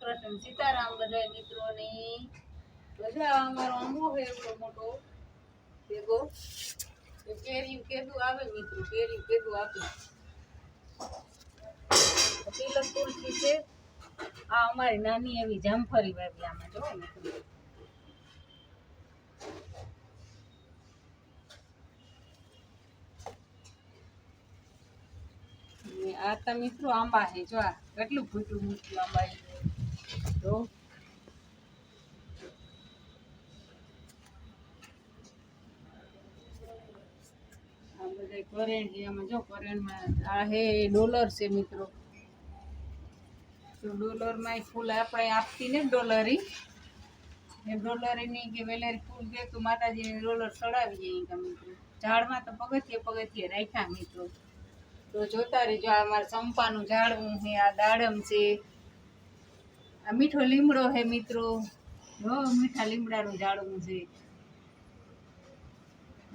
કૃષ્ણ સીતારામ બધા મિત્રોની. બધા અમારો આંબો છે એવડો મોટો. ભેગો. કેરી કેદું આવે મિત્રો કેરી કેદું આપે. આ જામફળી વાવી આમાં જો મિત્રો. આ તો મિત્રો આંબા છે, જો કેટલું ભૂટું મૂક્યું આંબા. છે હે છે તો ડોલરી ડોલરીની કે વેલેરી ફૂલ દે તો માતાજીને ડોલર ચડાવી જાય કે મિત્રો ઝાડમાં તો પગથિયે પગથિયે રાખ્યા મિત્રો તો જોતા રહેજો આ અમારા ચંપાનું ઝાડવું છે, આ દાડમ છે. આ મીઠો લીમડો છે મિત્રો. જો મીઠા લીમડાનું ઝાડવું છે.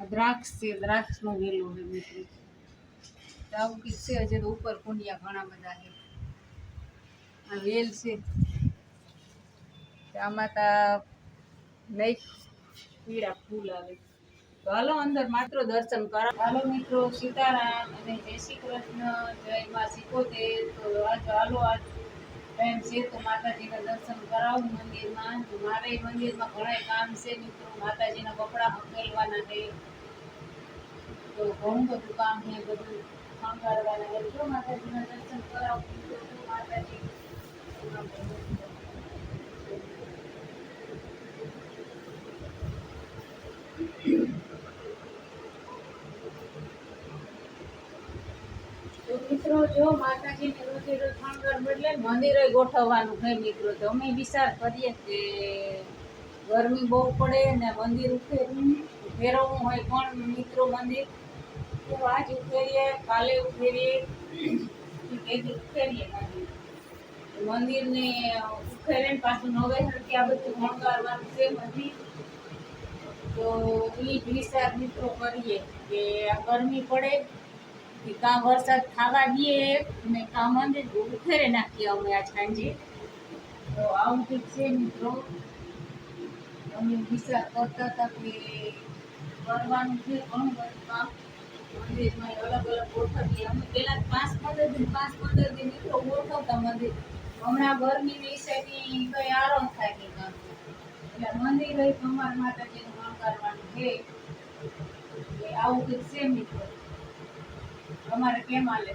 દ્રાક્ષ છે, દ્રાક્ષનું વેલું છે મિત્રો. આવું કંઈક છે, હજી તો ઉપર કુંડિયા ઘણા બધા છે. આ વેલ છે. આમાં તો નહીં પીળા ફૂલ આવે. તો હાલો અંદર માત્ર દર્શન કરો. હાલો મિત્રો, સીતારામ અને જય શ્રી કૃષ્ણ. જય માં સિકોતેર. તો આજ હાલો આજ ટાઈમ છે તો માતાજીના દર્શન કરાવું મંદિરમાં. મારે મંદિરમાં ઘણા કામ છે, મિત્રો, માતાજીના કપડાં હકેલવાના છે. તો ઘણું બધું કામ છે, બધું મંગાડવાના છે. માતાજીના દર્શન કરાવું માતાજી મિત્રો, જો માતાજીને રોજે રોજ શણગાર બદલે મંદિરે ગોઠવવાનું છે મિત્રો, તો અમે વિચાર કરીએ કે ગરમી બહુ પડે ને મંદિર ઉખેરવું ફેરવવું હોય પણ મિત્રો મંદિર? તો આજ ઉખેરીએ, કાલે ઉખેરીએ ભેગી ઉખેરીએ મંદિર. મંદિરને ઉખેરે પાછું નવે નવેસરથી આ બધું શણગારવાનું છે મંદિર. તો એ જ વિચાર મિત્રો કરીએ કે આ ગરમી પડે કે કાં વરસાદ થવા દઈએ અને કાં મંદિર ઉખેરે નાખીએ અમે આ સાંજે. તો આવું કંઈક છે મિત્રો. અમે વિચાર કરતા હતા કે કરવાનું છે ઘણું કામ મંદિરમાં અલગ અલગ ગોઠવીએ અમે પહેલાં પાંચ પંદર દિન, પાંચ પંદર દિન મિત્રો ગોઠવતા મંદિર. હમણાં ગરમીની હિસાબે કંઈ આરામ થાય કે. એટલે મંદિર અમારા માતાજીનું શણગારવાનું છે. આવું કંઈક છે મિત્રો. તમારે કેમ હાલે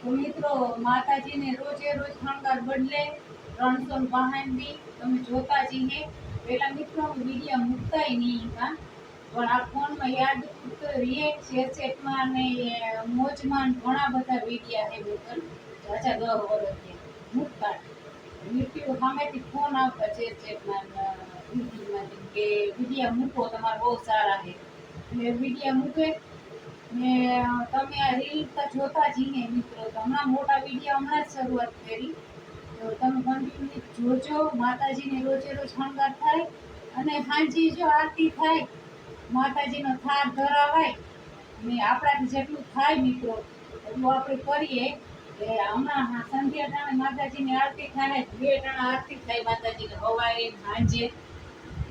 તો મિત્રો, માતાજીને રોજે રોજ ખણકાર બદલે ત્રણસો ને બહાંડી તમે જોતા જઈને પેલા મિત્રો વિડીયા મૂકતાય નહીં, હા. પણ આ ફોનમાં યાદ રીએ છે ચેટમાં ને મોજમાં ઘણા બધા વિડીયા છે બોતલ જાજા દસ વર્ષથી મૂકતા મૃત્યુ સામેથી ફોન આવતા છે ચેટમાં યુટ્યુબમાંથી કે વિડીયા મૂકો, તમારા બહુ સારા છે એટલે વિડીયા મૂકે. ને, તમે આ રીલ તો જોતા જઈએ મિત્રો. હમણાં મોટા વિડીયા હમણાં જ શરૂઆત કરી. તો તમે કન્ટિન્યુ જોજો. માતાજીને રોજે રોજ શણગાર થાય. અને હાંજી જો આરતી થાય, માતાજીનો થાર ધરાવાય. ને આપણાથી જેટલું થાય મિત્રો, એટલું આપણે કરીએ. કે હમણાં સંધ્યા ટાણે માતાજીની આરતી થાય. બે ટાણા આરતી થાય માતાજીને સવારે હાંજે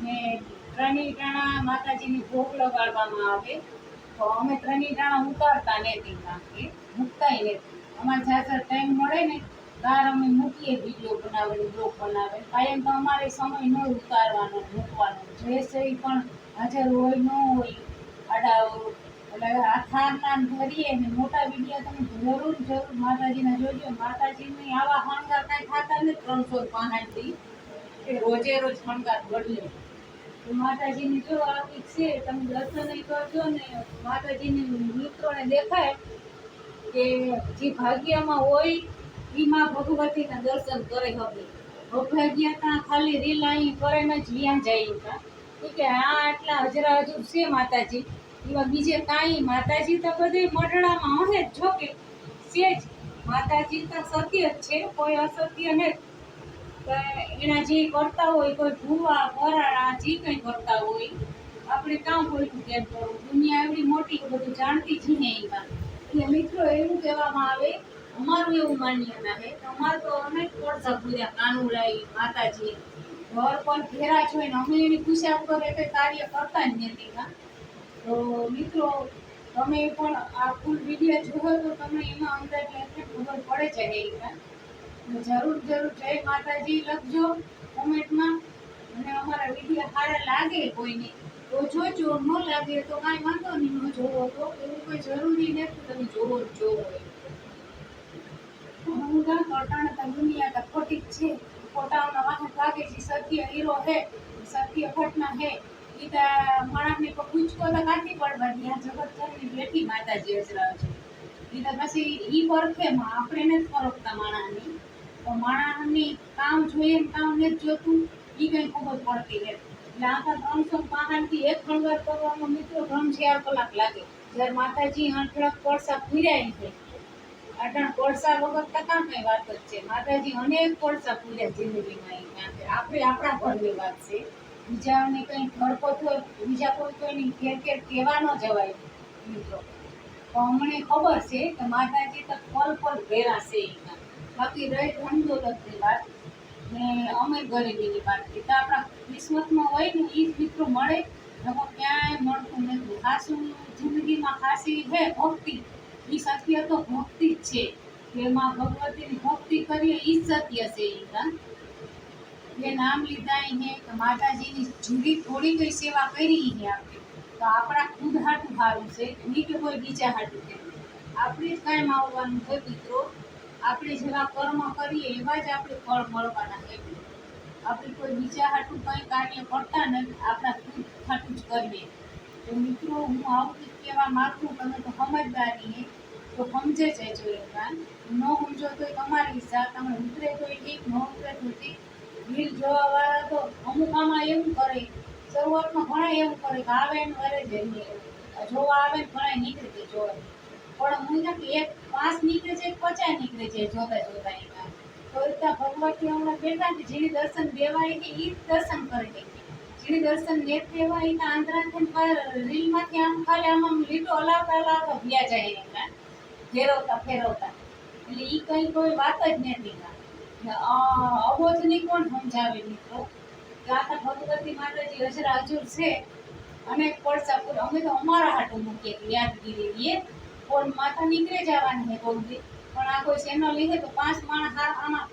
ને ત્રણેય ટાણા માતાજીની ભોગ લગાડવામાં આવે, તો અમે ત્રણેય ટાણા ઉતારતા નથી કે મૂકતાય નથી. અમારે જ્યાં ટાઈમ મળે ને, બહાર અમે મૂકીએ વીડિયો બનાવે બ્લોગ બનાવે કાયમ તો અમારે સમય ન ઉતારવાનો, મૂકવાનો. જે છે એ પણ હાજર હોય, ન હોય, આડા એટલે આ થારના ભરીએ ને, મોટા વીડિયો તમે જરૂર જરૂર માતાજીના જોજો. માતાજીની આવા શણગાર કાંઈ થતા નથી, ત્રણસો પાંસઠથી. રોજે રોજ શણગાર બદલે માતાજીની જો આ છે તમે દર્શન કરજો ને માતાજીની મિત્રોને દેખાય કે જે ભાગ્યમાં હોય એમાં ભગવતીના દર્શન કરે હવે. અભાગ્યતા ખાલી રીલ અહીં કરે ને જ વ્યાં જાય તા. કે આ આટલા હજરા હજુ છે માતાજી. એવા બીજે કાંઈ માતાજી તો બધે મઢડામાં હશે જ જો કે, છે જ. માતાજી તો સત્ય જ છે, કોઈ અસત્ય નથી. એના જે કરતા હોય, કોઈ ભૂવા વરાળા જે કંઈ કરતા હોય, આપણે કામ કોઈનું કેમ કરવું દુનિયા એવડી મોટી બધું જાણતી જ ને એમાં. એટલે મિત્રો, એવું કહેવામાં આવે, અમારું એવું માન્યતા છે કે અમારે તો અમે કોળસા પૂર્યા કાનુડાઈ માતાજી. ઘર પર ઘેરા છો ને, અમે એની ઉપર એ કંઈ કાર્ય કરતા જ નથી તો મિત્રો, તમે પણ આ ફૂલ વીડિયો જોયો તો તમને એમાં એટલે ખબર પડે છે એ જરૂર જરૂર જય માતાજી લખજો કોમેન્ટમાં. અને અમારા વીડિયો સારા લાગે કોઈને, તો જોજો ન લાગે તો કાંઈ વાંધો નહીં ન જોવો તો, એવું કોઈ જરૂરી નથી, તમે જોવો જ જોવો. હું કાં તો દુનિયા તો ખોટી છે. ખોટાઓના વાહન લાગે છે સત્ય હીરો હે, સત્ય ઘટના હે, ઈ માણસને તો પૂછકો તો કાંથી પડવા ત્યાં જગત ધરની બેઠી માતાજી અજરાવ છે. ઈ પછી ઈ પરખે માં આપણે નથી પરખતા માણસની. તો માણસને કામ જોઈએ કામ નથી જોતું એ કઈ ખબર પડતી રહે એટલે આખા ત્રણસો પાંસઠથી એક ખણગાર કરવામાં મિત્રો ત્રણ ચાર કલાક લાગે. જ્યારે માતાજી આઠડક કોળસા પૂર્યા છે આઠણ કોળસા વગર ટકા કઈ વાત જ છે? માતાજી અનેક કોળસા પૂર્યા જિંદગીમાં આપણે આપણા ઘરની વાત છે. બીજાને કંઈ ઘરપોથ હોય, બીજા કોઈ કોઈની ઘેર ઘેર કહેવા ન જવાય, મિત્રો. તો અમને ખબર છે કે માતાજી તો પલ પલ ભેરા છે કાં. બાકી રહી ધંધો ની વાત. ને અમે ગરીબીની વાત કરી. તો આપણા કિસ્મતમાં હોય ને એ જ મિત્રો મળે. લોકો ક્યાંય મળતું નથી. ખાસું જિંદગીમાં ખાસી છે ભક્તિ. એ સત્ય તો ભક્તિ જ છે. એમાં ભગવતીની ભક્તિ કરીએ એ જ સત્ય છે એ કાં જે નામ લીધા એને કે માતાજીની જુદી થોડી કઈ સેવા કરી છે આપણે. તો આપણા ખુદ હાટું સારું છે. નહીં કે કોઈ બીજા હાટું છે આપણે જ કાંઈ આવવાનું છે મિત્રો. આપણે જેવા કર્મ કરીએ, એવા જ આપણે ફળ મળવાના છે. આપણે કોઈ બીજા હાટું કંઈ કાર્ય કરતા નથી, આપણા ખુદ હાટું જ કરીએ. તો મિત્રો, હું આવું કહેવા માગું, તમે તો સમજદારી તો સમજે છે જો કાન ન સમજો તો તમારી ઈચ્છા, તમે ઉતરે તો ઠીક ન ઉતરે તો ઠીક રીલ જોવાવાળા તો અમુક આમાં એવું કરે, શરૂઆતમાં ઘણા એવું કરે કે આવે ને વરે જઈએ. જોવા આવે ને ઘણા નીકળી જોવા પણ હું નથી, એક પાંચ નીકળે છે, એક પચાસ નીકળે છે, જોતા જોતા એમાં. તો ભગવતી હમણાં બેઠા કે જેની દર્શન દેવાય કે એ દર્શન કરે દે જેની દર્શન ને દેવાય એના આંતરાથી રીલમાંથી આમ ખાલી આમ આમ લીટો હલાવતા હલાવતા ભ્યા જાય એમના ફેરવતા ફેરવતા. એટલે એ કઈ કોઈ વાત જ નથી. અબોધની કોણ સમજાવે મિત્રો? આખા ભગવતી માતાજી હજરા હજુર છે. અને કોળસાપુર અમે તો અમારા હાટું મૂકીએ યાદગીરી એ માથા નીકળે જવાની હે કોઈ પણ આ કોઈ ચેનલ લીધે તો પાંચ માણસ આમાં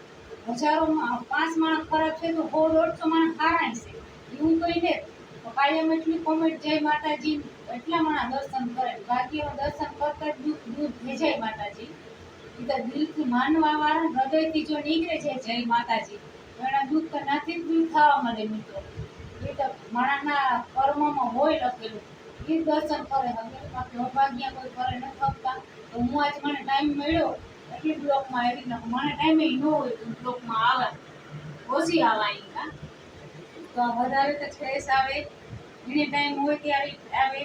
હજારોમાં પાંચ માણસ ખરાબ છે તો બહુ દોઢસો માણસ હારાય છે. એવું કોઈ ને તો કાયમ એટલી કોમેન્ટ જય માતાજી, એટલા માણસ દર્શન કરે. બાકીઓ દર્શન કરતા જ દૂધ ભેજાય માતાજી. એ તો દિલથી માનવા વાળા હૃદયથી જો નીકળે છે જય માતાજી. એના દૂધ તો નથી જ દૂધ થવા મળે મિત્રો. એ તો માણસના કર્મમાં હોય લખેલું. એ દર્શન કરે બાકી અભાગ્ય કોઈ કરે ન શકતા તો હું આજ મને ટાઈમ મળ્યો, એટલે બ્લોકમાં આવી નાખું મને ટાઈમે ન હોય તો બ્લોકમાં આવે. ઓછી આવે હા. તો વધારે તો ફ્રેશ આવે. એને ટાઈમ હોય ત્યારે આવે.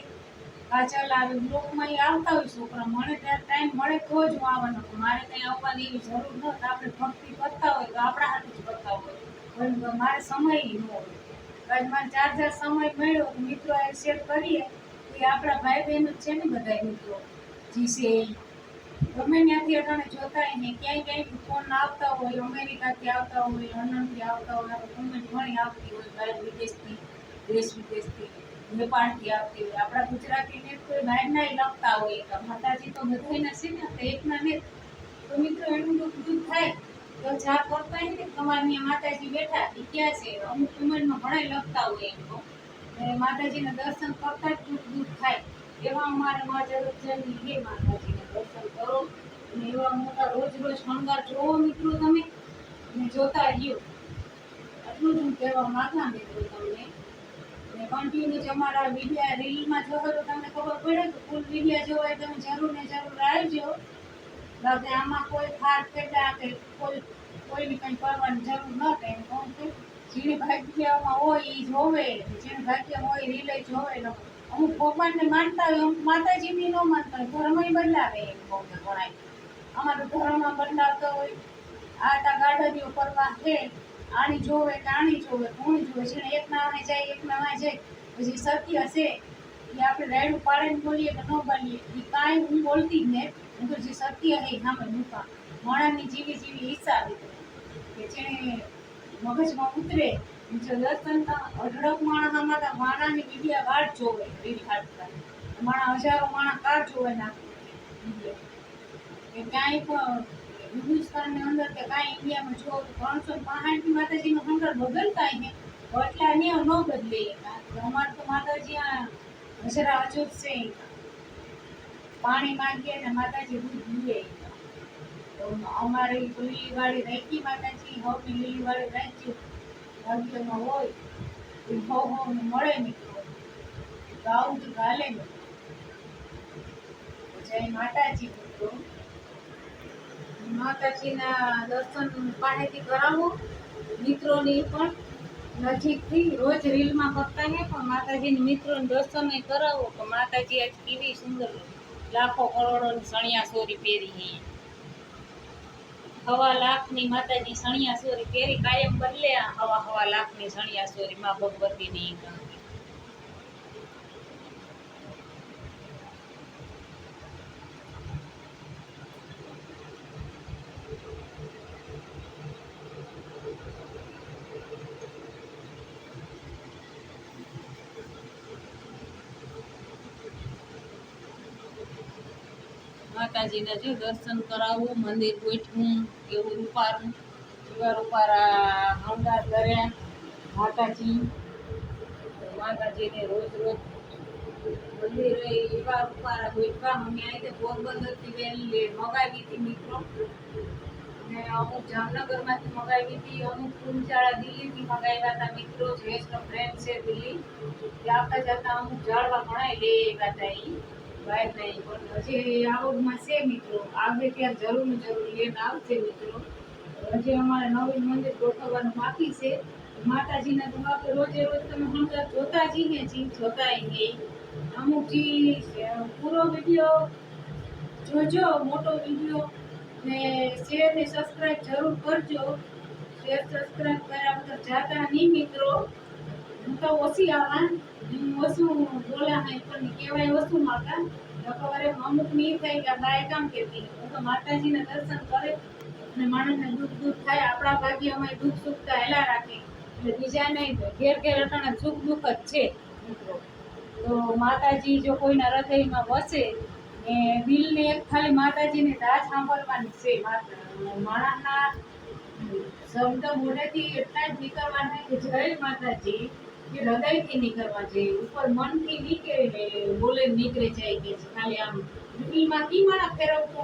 પાછળ આવે. બ્લોકમાં એ આવતા હોય છોકરા. મને ત્યારે ટાઈમ મળે તો જ હું આવવાનો. મારે કંઈ આવવાની એવી જરૂર ન. આપણે ભક્તિ કરતા હોય તો આપણા હાથે જ કરતા હોય. પણ મારે સમય ન હોય. આજ મારે ચાર ચાર સમય મળ્યો. મિત્રો એ શેર કરીએ. એ આપણા ભાઈ બહેનો જ છે ને બધા મિત્રો જીસે ગમે ત્યાંથી અટાણે જોતા ને ક્યાંય ક્યાંય ફોન આવતા હોય, અમેરિકાથી આવતા હોય, લંડનથી આવતા હોય આપણે કોમેન્ટ ઘણી આવતી હોય, બહાર વિદેશથી, દેશ વિદેશથી, નેપાળથી આવતી હોય, આપણા ગુજરાતીને કોઈ બહારના લખતા હોય, તો માતાજી તો બધાયના છે ને, તો એકના ને તો મિત્રો એનું દુઃખ દૂર થાય. તો જા કરતા ને, તમારી માતાજી બેઠા, એ ક્યાં છે? અમુક ઉંમરમાં ઘણા લખતા હોય એમ અને માતાજીના દર્શન કરતા જ દુઃખ દૂર થાય. એવા અમારે માં જગતજનની હે માતાજીના દર્શન કરો. અને એવા મોટા રોજ રોજ શણગાર જોવો મિત્રો તમે. અને જોતા રહ્યો. એટલું જ હું કહેવા માંગા મિત્રો તમને. અને કન્ટિન્યુ અમારા વિડિયા રીલમાં જોવો તો તમને ખબર પડે કે ફૂલ વિડિયા જોવાય તમે જરૂર ને જરૂર આવજો. બાકી આમાં કોઈ ખાસ પેટા કે કોઈ કોઈની કંઈ કરવાની જરૂર ન જેને ભાગ્યમાં હોય એ જોવે. જેની ભાગ્ય હોય રીલે જોવે. ને અમુક ભગવાનને માનતા હોય, અમુક માતાજીની ન માનતા હોય, ધર્મય બદલાવે એમ બહુ ગણાય અમારો ધર્મ બદલાવતો હોય. આ તા ગાડરીઓ કરવા છે. આની જોવે કે આની જોવે, કોણ જોવે? છે એક નામે જાય, એક નામે જાય, પછી સત્ય છે એ આપણે રાયડું પાડીને બોલીએ કે ન બોલીએ એ કાંઈ હું બોલતી જ ને હું તો જે સત્ય હે એ સામે મૂકા. માણસની જીવી જીવી ઈચ્છા કે જેને મગજમાં ઉતરે જો દર્શન અઢળક માણસ આમાં તો માણાની વિડિયા વાટ જોવે રીલ કાઢતા માણા હજારો માણા કાર જોવે નાખે કે ક્યાંય પણ હિન્દુસ્તાનની અંદર કે કાંઈ ઇન્ડિયામાં જો ત્રણસો પાંસઠ માતાજીનો સંકર બદલતા ને એટલા નિયમ ન બદલે. અમારે તો માતાજી આ હજરા અચૂક છે. પાણી માંગીએ ને માતાજી દૂધ તો અમારે લીલી વાળી રાખી માતાજી હવની લીલી વાળી રાખી ભાગ્યમાં હોય એ હો હવ મળે મિત્રો. તો આવું તો ચાલે ને. જય માતાજી મિત્રો. માતાજીના દર્શન પાસેથી કરાવો. મિત્રોની પણ નજીકથી રોજ રીલમાં કરતા હે, પણ માતાજીને મિત્રોને દર્શન કરાવો. કે માતાજી આજ કેવી સુંદર લાખો કરોડોની સણિયા સોરી પહેરી હે. હવા લાખની માતાજી સણિયા સોરી પહેરી કાયમ બદલે હવા હવા લાખની સણિયા સોરી માં ભગવતીની માતાજીને જો દર્શન કરાવવું મંદિર ગોઠવું, એવું રૂપારું એવા રૂપારા હંગાર કર્યા માતાજી, માતાજીને રોજ રોજ મંદિરે એવા રૂપારા ગોઠવા. અમે આજે પોરબંદરથી વહેલી મગાવી હતી મિત્રો. ને અમુક જામનગરમાંથી મગાવી હતી, અમુક કુંચાળા દિલ્હીથી મગાવ્યા હતા મિત્રો. જયેશનો ફ્રેન્ડ છે દિલ્હી. ત્યાં જતા અમુક ઝાડવા ઘણા લે આવ્યા હતા ઈ બહાર નહીં પણ હજી આવડમાં છે મિત્રો આગળ ત્યાં જરૂર જરૂર લઈને આવશે મિત્રો. હજી અમારે નવીન મંદિર ગોઠવવાનું બાકી છે. માતાજીના તો આપણે રોજે રોજ તમે હમણાં જોતા જઈએ છીએ, જોતા જઈએ અમુક જે પૂરો વીડિયો જોજો, મોટો વીડિયો, ને શેર ને સબસ્ક્રાઈબ જરૂર કરજો. શેર સબસ્ક્રાઈબ કર્યા વગર જાતા નહીં મિત્રો. તો ઓછી આવવા ઓછું બોલા નહીં પણ કહેવાય ઓછું માતા. ખબર અમુક નહીં થાય કે બાય કામ કેતી હું તો માતાજીના દર્શન કરે અને માણસને દુઃખ દુઃખ થાય. આપણા ભાગ્ય અમે દુઃખ સુખ તો રાખે. એટલે બીજા નહીં ઘેર ઘેર અટાણા સુખ દુઃખ જ છે તો માતાજી જો કોઈના હૃદયમાં વસે, ને દિલને એક ખાલી માતાજીની દાદ સાંભળવાની છે. માણસના શબ્દ મોઢેથી એટલા જ નીકળવાના કે જય માતાજી. કે હૃદયથી નીકળવા જોઈએ ઉપર મનથી નીકળે બોલે નીકળે જાય કે ખાલી આમ કી મારા ફેરવતું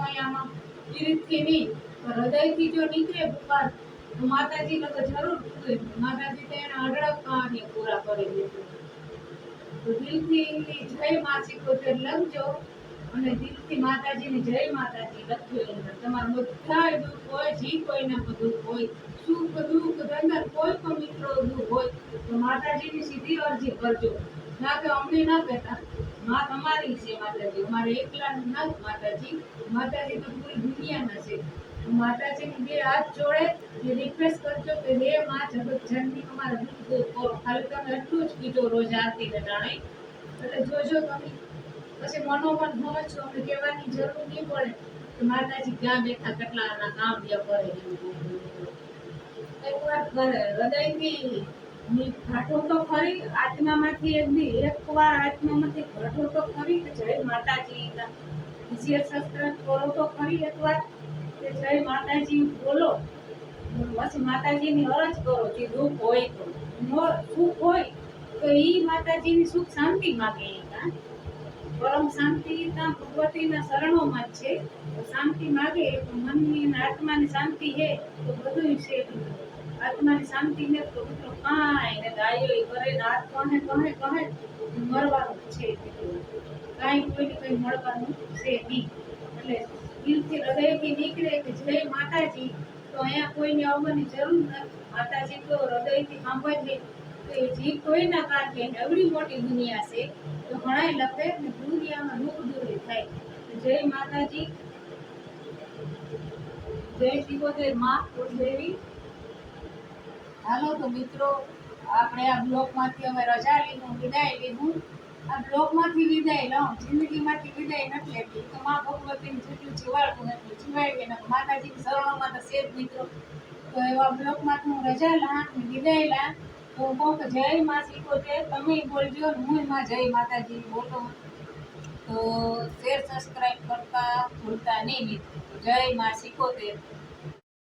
એ રીતથી નહીં. હૃદયથી જો નીકળે બુકાર તો માતાજીને તો જરૂર. માતાજી તો એના અઢળક પૂરા કરી દીધું તો દિલથી જય માસી સિકોતેર લખજો. અને દીપ્તિ માતાજીની જય માતાજી એની અંદર તમારા બધા દુઃખ હોય, જે કોઈના દુઃખ હોય, સુખ દુઃખ ધંધા કોઈ પણ મિત્રો દુઃખ હોય, તો માતાજીની સીધી અરજી કરજો. ના કે અમને ના કહેતા. મા તમારી છે માતાજી. અમારે એકલા ના માતાજી. માતાજી તો પૂરી દુનિયાના છે. માતાજીની બે હાથ જોડે એ રિક્વેસ્ટ કરજો કે હે માં જગત જનની અમારા દુઃખ દૂર કરો. ખાલી તમે એટલું જ કીધો, રોજ આરતી ને એટલે જોજો તમે. પછી મનોમન હોવો છો, અમે કહેવાની જરૂર નહીં પડે. કે માતાજી ક્યાં બેઠા, કેટલા આના કામ જ્યાં કરે એવું એક વાર કરે, હૃદયથી ઘાટો તો ખરી, આત્મામાંથી એમની દી એક વાર આત્મામાંથી ઘાટો તો ખરી કે જય માતાજી. વિજય શસ્ત્ર બોલો તો ખરી એક વાર કે જય માતાજી બોલો. પછી માતાજીની અરજ કરો, જે દુઃખ હોય તો. સુખ હોય તો ઈ માતાજીની સુખ શાંતિ માગે એ. પરમ શાંતિ ભગવતીના શરણોમાં જ છે. શાંતિ માગે, તો મનની અને આત્માની શાંતિ છે તો બધું છે આત્માની શાંતિ ને તો મિત્રો કાંઈ ને ગાયો કરે ને આત્મા કહે કહે કહે મરવાનું છે. કાંઈ કોઈને કંઈ મળવાનું છે નહીં. એટલે દિલથી હૃદયથી નીકળે કે જય માતાજી, તો અહીંયા કોઈને આવવાની જરૂર નથી. માતાજી તો હૃદયથી સાંભળીએ તો એ જે કોઈના કારણે એવડી મોટી દુનિયા છે તો ઘણાય લખે દુનિયામાં દુઃખ દૂર થાય. જય માતાજી. જય શિવોદયમાં કુળદેવી. હાલો તો મિત્રો, આપણે આ બ્લોકમાંથી અમે રજા લીધું, વિદાય લીધું. આ બ્લોકમાંથી વિદાય લઉં જિંદગીમાંથી વિદાય નથી લેતી. તો મા ભગવતીને જેટલું જીવાડવું એટલું જીવાડવી ને માતાજીની શરણોમાં તો છે મિત્રો. તો એવા બ્લોકમાંથી હું રજા લા વિદાય લા હું કહું કે જય મા શીખોતેર તમે બોલજો, હું માં જય માતાજી બોલો. તો શેર સબસ્ક્રાઈબ કરતા ભૂલતા નહીં જય મા શીખોતેર